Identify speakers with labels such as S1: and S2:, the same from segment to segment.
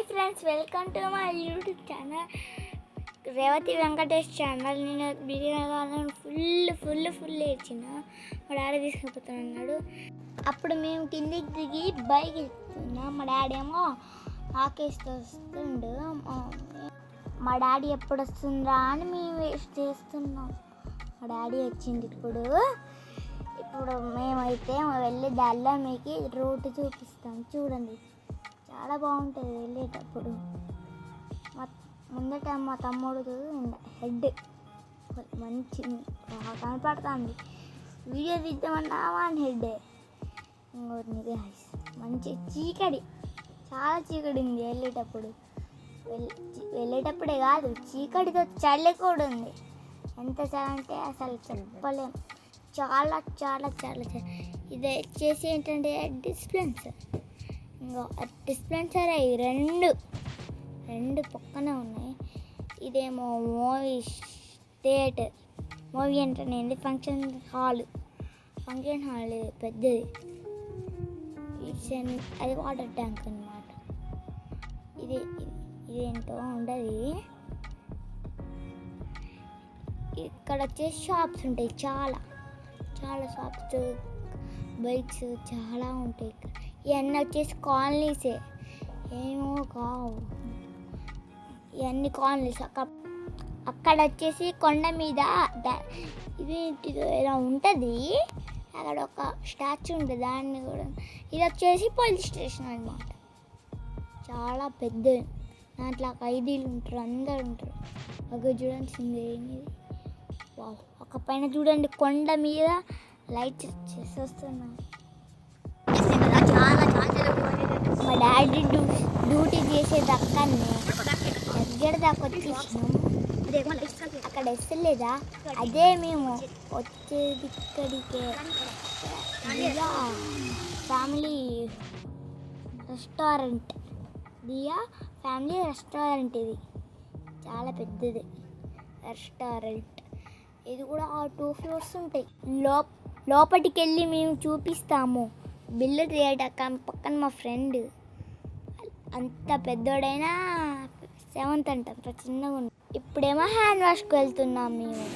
S1: Hi friends welcome to my YouTube channel Revathi Venkatesh channel నేను biryani full full full ఏడ్చిన. మా daddy తీసుకుపోతున్నాడు అప్పుడు మేము కిందికి దిగి బైక్ ఎక్కుతున్నాం మా డాడీ ఏమో ఆకేస్తూ వస్తుండు. మా- డాడీ ఎప్పుడు వస్తుందా అని మేము వేస్ట్ చేస్తున్నాం. మా డాడీ వచ్చింది ఇప్పుడు. ఇప్పుడు మేమైతే వెళ్ళి దానిలో మీకు రూట్ చూపిస్తాం. చూడండి. చాలా బాగుంటుంది వెళ్ళేటప్పుడు. మా ముందట మా తమ్ముడు హెడ్. మంచి బాగా కనపడుతుంది. వీడియో తీద్దామన్నావా అని హెడ్. ఇంకోటి మంచి చీకటి. చాలా చీకడి ఉంది వెళ్ళేటప్పుడు వెళ్- వెళ్ళేటప్పుడే కాదు చీకటితో చలి కూడా ఉంది. ఎంత చలి అంటే అసలు చెప్పలేం. చాలా చాలా చాలా ఇది వచ్చేసి ఏంటంటే డిస్ప్లెన్స్. ఇంకా డిస్పెన్సర్ అయ్యి రెండు. రెండు పక్కనే ఉన్నాయి. ఇదేమో మూవీ థియేటర్ మూవీ ఏంటనేది ఫంక్షన్ హాల్ ఫంక్షన్ హాల్ పెద్దది. ఇట్స్ అది వాటర్ ట్యాంక్ అన్నమాట. ఇది ఇది- ఇదేంటో ఉండదు. ఇక్కడ వచ్చేసి షాప్స్ ఉంటాయి చాలా. చాలా షాప్స్ బైక్స్ చాలా ఉంటాయి ఇక్కడ. ఇవన్నీ వచ్చేసి కాలనీసే ఏమో కావు. ఇవన్నీ కాలనీస్. అక్కడ అక్కడ వచ్చేసి కొండ మీద ఇది ఇలా ఉంటుంది. అక్కడ ఒక స్టాచ్యూ ఉంటుంది. దాన్ని కూడా ఇది వచ్చేసి పోలీస్ స్టేషన్ అనమాట చాలా పెద్ద. దాంట్లో ఖైదీలు ఉంటారు. అందరు ఉంటారు. ఒక చూడండి సింగరేణి. వావ్. ఒక పైన చూడండి కొండ మీద లైట్స్ చేసి చాలా మా డాడీ డ్యూ డ్యూటీ చేసేది అక్కడనే దగ్గర దాకా వచ్చేసినాం. అక్కడ ఎస్తలేదా? అదే మేము వచ్చేది ఇక్కడికే. Diya family restaurant. Diya family restaurant ఇది. చాలా పెద్దది. రెస్టారెంట్. ఇది కూడా ఆ టూ ఫ్లోర్స్ ఉంటాయి. లో లోపటికెళ్ళి మేము చూపిస్తాము. బిల్లు తీయటాక పక్కన మా ఫ్రెండ్. అంత పెద్దోడైనా సెవెంత్ అంట అంత చిన్నగా ఉంది ఇప్పుడేమో హ్యాండ్ వాష్కి వెళ్తున్నాం మేము.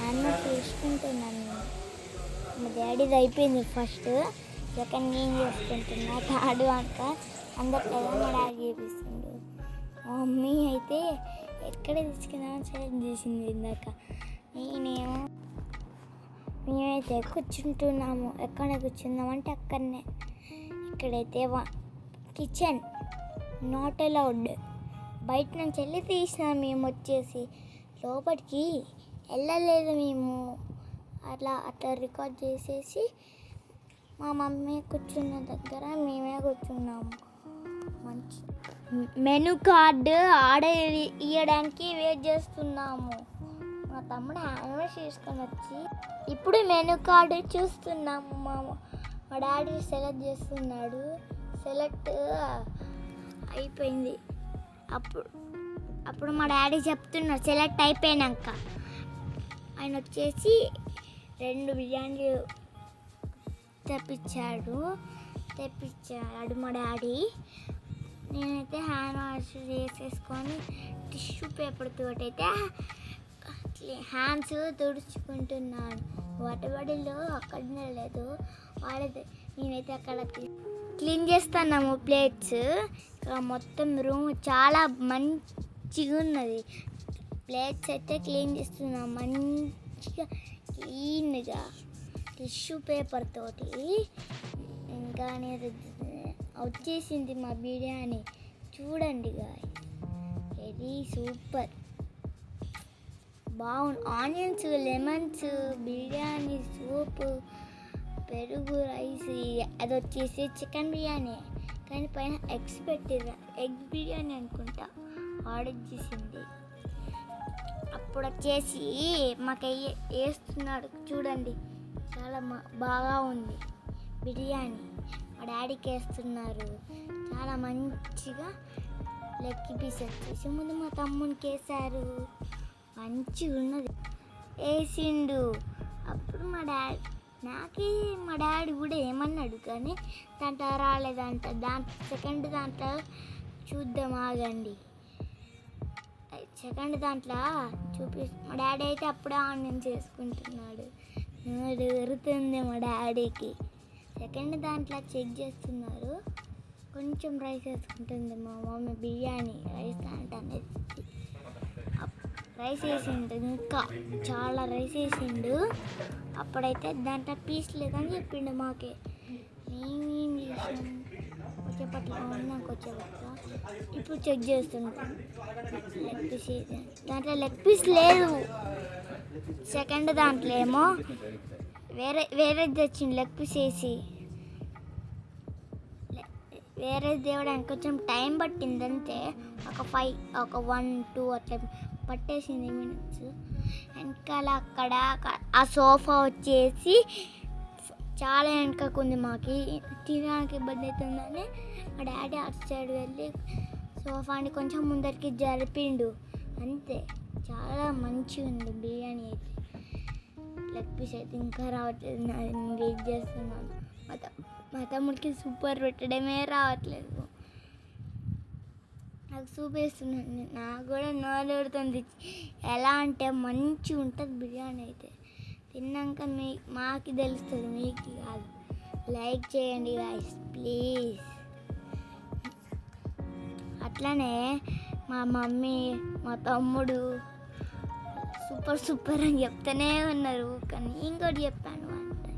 S1: హ్యాండ్ వాష్ చేసుకుంటున్నాం మేము. మా డాడీది అయిపోయింది ఫస్ట్. సెకండ్ నేను చేసుకుంటున్నా? థర్డ్ అంట అందరికీ మా డాడీ చేపిస్తుండు. మా మమ్మీ అయితే ఎక్కడ తీసుకున్నామో చేసింది ఇందాక. నేనేమో మేమైతే కూర్చుంటున్నాము. ఎక్కడ కూర్చుందామంటే అక్కడనే. ఇక్కడైతే కిచెన్. Not allowed. బయట నుంచి వెళ్ళి తీసినాం మేము వచ్చేసి. లోపలికి వెళ్ళలేదు మేము. అట్లా అట్లా రికార్డ్ చేసేసి మా మమ్మీ కూర్చున్న దగ్గర మేమే కూర్చున్నాము. మంచి మెను కార్డు ఆర్డర్ ఇవ్వడానికి వెయిట్ చేస్తున్నాము. మా తమ్ముడు హ్యాండ్వాష్ చేసుకొని వచ్చి ఇప్పుడు మెను కార్డు చూస్తున్నాము మా మా డాడీ సెలెక్ట్ చేస్తున్నాడు. సెలెక్ట్ అయిపోయింది. అప్పుడు అప్పుడు మా డాడీ చెప్తున్నాడు సెలెక్ట్ అయిపోయినాక. ఆయన వచ్చేసి రెండు బిర్యానీలు తెప్పించాడు. తెప్పించాడు మా డాడీ. నేనైతే హ్యాండ్ వాష్ చేసేసుకొని టిష్యూ పేపర్ తోటైతే హ్యాండ్స్ తుడుచుకుంటున్నాను వాటర్ బాటిల్ అక్కడనే లేదు. వాడదు నేనైతే అక్కడ క్లీన్ చేస్తున్నాము ప్లేట్స్. మొత్తం రూమ్ చాలా మంచిగా ఉన్నది ప్లేట్స్ అయితే క్లీన్ చేస్తున్నాం. మంచిగా క్లీన్గా టిష్యూ పేపర్ తోటి ఇంకా నేను వచ్చేసింది మా బిర్యానీ. చూడండి గాయ వెరీ సూపర్ బాగుంది ఆనియన్స్ లెమన్స్ బిర్యానీ సూప్ పెరుగు రైస్ అది వచ్చేసి చికెన్ బిర్యానీ. కానీ పైన ఎగ్స్ పెట్టిర్రు. ఎగ్ బిర్యానీ అనుకుంటా. ఆర్డర్ చేసింది. అప్పుడు వచ్చేసి మాకు వేస్తున్నాడు చూడండి. చాలా బాగా ఉంది బిర్యానీ. మా డాడీకి వేస్తున్నారు చాలా మంచిగా లెగ్ పీస్ వచ్చేసి ముందు మా తమ్మునికి వేశారు మంచిగా ఉన్నది. వేసిండు అప్పుడు మా డాడీ నాకే మా డాడీ కూడా ఏమన్నాడు కానీ దాంట్లో రాలేదంట దాంట్లో సెకండ్ దాంట్లో చూద్దాం ఆగండి. సెకండ్ దాంట్లో చూపి మా డాడీ అయితే అప్పుడే ఆనియన్ చేసుకుంటున్నాడు. నోరు ఊరుతుంది మా డాడీకి. సెకండ్ దాంట్లో చెక్ చేస్తున్నారు. కొంచెం రైస్ వేసుకుంటుంది మా మమ్మీ బిర్యానీ రైస్ అంటే రైస్ వేసిండు. ఇంకా చాలా రైస్ వేసిండు. అప్పుడైతే దాంట్లో పీస్ లేదని చెప్పిండు మాకే. మేమేం చేసాం వచ్చేపట్ల నాకు వచ్చేపట్ల ఇప్పుడు చెక్ చేస్తున్నాం లెగ్ పీస్ దాంట్లో లెగ్ పీస్ లేదు. సెకండ్ దాంట్లో ఏమో వేరే వేరేది తెచ్చిండు లెగ్ పీస్ వేసి. వేరే దేవుడు తేవడానికి కొంచెం టైం పట్టింది అంతే ఒక ఫైవ్ ఒక వన్ టూ అట్లా పట్టేసింది మినిట్స్. వెనకాల అక్కడ ఆ సోఫా వచ్చేసి చాలా వెనకకు ఉంది మాకి. తినడానికి ఇబ్బంది అవుతుందని మా డాడీ అటు సైడ్ వెళ్ళి సోఫాని కొంచెం ముందరికి జరిపిండు. అంతే. చాలా మంచిగా ఉంది బిర్యానీ అయితే. లెగ్ పీస్ అయితే ఇంకా రావట్లేదు. నేను వెయిట్ చేస్తున్నాను. మా తమ్- మా తమ్ముడికి సూపర్ పెట్టడమే రావట్లేదు. నాకు చూపిస్తున్నాను నాకు కూడా నోరుతుంది ఎలా అంటే మంచిగా ఉంటుంది బిర్యానీ అయితే. తిన్నాక మీ మాకు తెలుస్తుంది మీకు కాదు. లైక్ చేయండి గాయస్ ప్లీజ్ అట్లనే మా మమ్మీ మా తమ్ముడు సూపర్ సూపర్ అని చెప్తూనే ఉన్నారు. కానీ ఇంకోటి చెప్పాను అంటే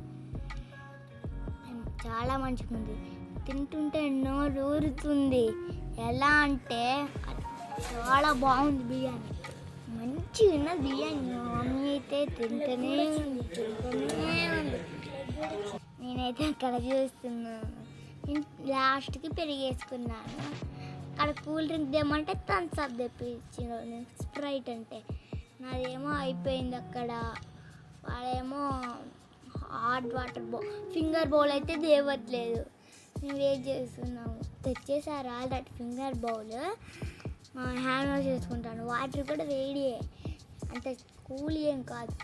S1: చాలా మంచిగా ఉంది తింటుంటే నోరు ఊరుతుంది. ఎలా అంటే చాలా బాగుంది బిర్యానీ. మంచిగా ఉన్నది బిర్యానీ. మమ్మీ అయితే తింటూనే ఉంది తింటూనే ఉంది. నేనైతే అక్కడ చూస్తున్నాను. నేను లాస్ట్కి పెరిగేసుకున్నాను. అక్కడ కూల్ డ్రింక్ తెమ్మంటే థమ్స్ అప్ తెప్పించిన స్ప్రైట్ అంటే. నాదేమో అయిపోయింది అక్కడ. వాడేమో hot water bowl finger bowl అయితే తేవట్లేదు. మేము వెయిట్ చేస్తున్నాము తెచ్చేసారు already finger bowl. Hand wash చేసుకుంటాను. వాటర్ కూడా వేడియే అంటే కూల్ ఏం కాదు.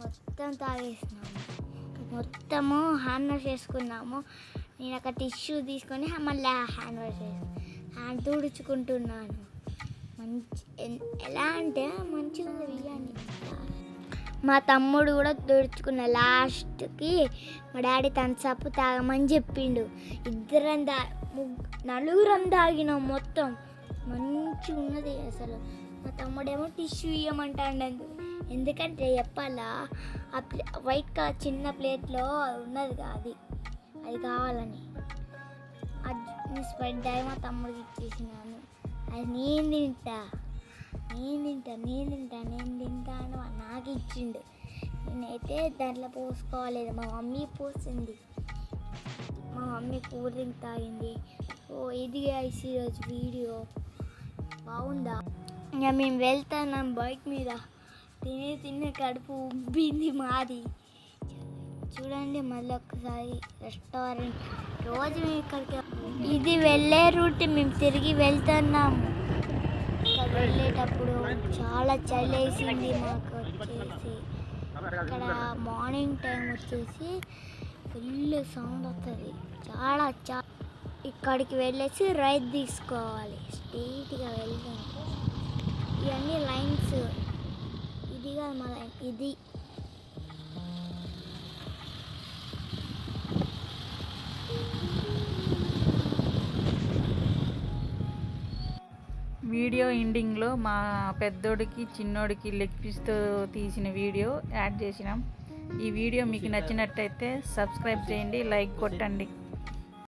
S1: మొత్తం తాగేసినాము మొత్తము హ్యాండ్ వాష్ చేసుకున్నాము. నేను అక్కడ టిష్యూ తీసుకొని మళ్ళీ హ్యాండ్ వాష్ చేసి హ్యాండ్ తుడుచుకుంటున్నాను. మంచి ఎలా అంటే మంచిగా ఉంది బిర్యానీ. మా తమ్ముడు కూడా తుడుచుకున్న లాస్ట్కి మా డాడీ తనసప్పు తాగమని చెప్పిండు. ఇద్దరం దా నలుగురం తాగినాం మొత్తం. మంచిగా ఉన్నది అసలు. మా తమ్ముడేమో టిష్యూ ఇవ్వమంటాడు ఎందుకంటే చెప్పాలా ఆ ప్లే వైట్ కలర్ చిన్న ప్లేట్లో ఉన్నది అది. అది కావాలని. అది స్ప్రెడ్ అయి మా తమ్ముడికి ఇచ్చేసినాను. అది నేను తింటా. నేను తింటా నేను తింటా నేను తింటా అని నాకు ఇచ్చిండు నేనైతే దాంట్లో పోసుకోలేదు. మా మమ్మీ పోసింది. మా మమ్మీ కూల్ డ్రింక్ తాగింది. ఓ ఇది guys ఈరోజు వీడియో బాగుందా? ఇంకా మేము వెళ్తున్నాం బైక్ మీద. తినే తినే కడుపు ఉబ్బింది మాది. చూడండి మళ్ళీ ఒకసారి రెస్టారెంట్. రోజు మేము ఇక్కడికి ఇది వెళ్ళే రూట్ మేము తిరిగి వెళ్తున్నాము ఇక్కడ వెళ్ళేటప్పుడు చాలా చలి వేసింది మాకు వచ్చేసి. అక్కడ మార్నింగ్ టైం వచ్చేసి ఫుల్ సౌండ్ వస్తుంది. చాలా చా ఇక్కడికి వెళ్ళేసి రైట్ తీసుకోవాలి. స్ట్రీట్గా వెళ్తాం ఇవన్నీ లైన్స్ ఇది కాదు మా లైన్ ఇది.
S2: వీడియో ఎండింగ్లో మా పెద్దోడికి చిన్నోడికి లెగ్ పీస్తో తీసిన వీడియో యాడ్ చేసినాం. ఈ వీడియో మీకు నచ్చినట్టయితే సబ్స్క్రైబ్ చేయండి లైక్ కొట్టండి.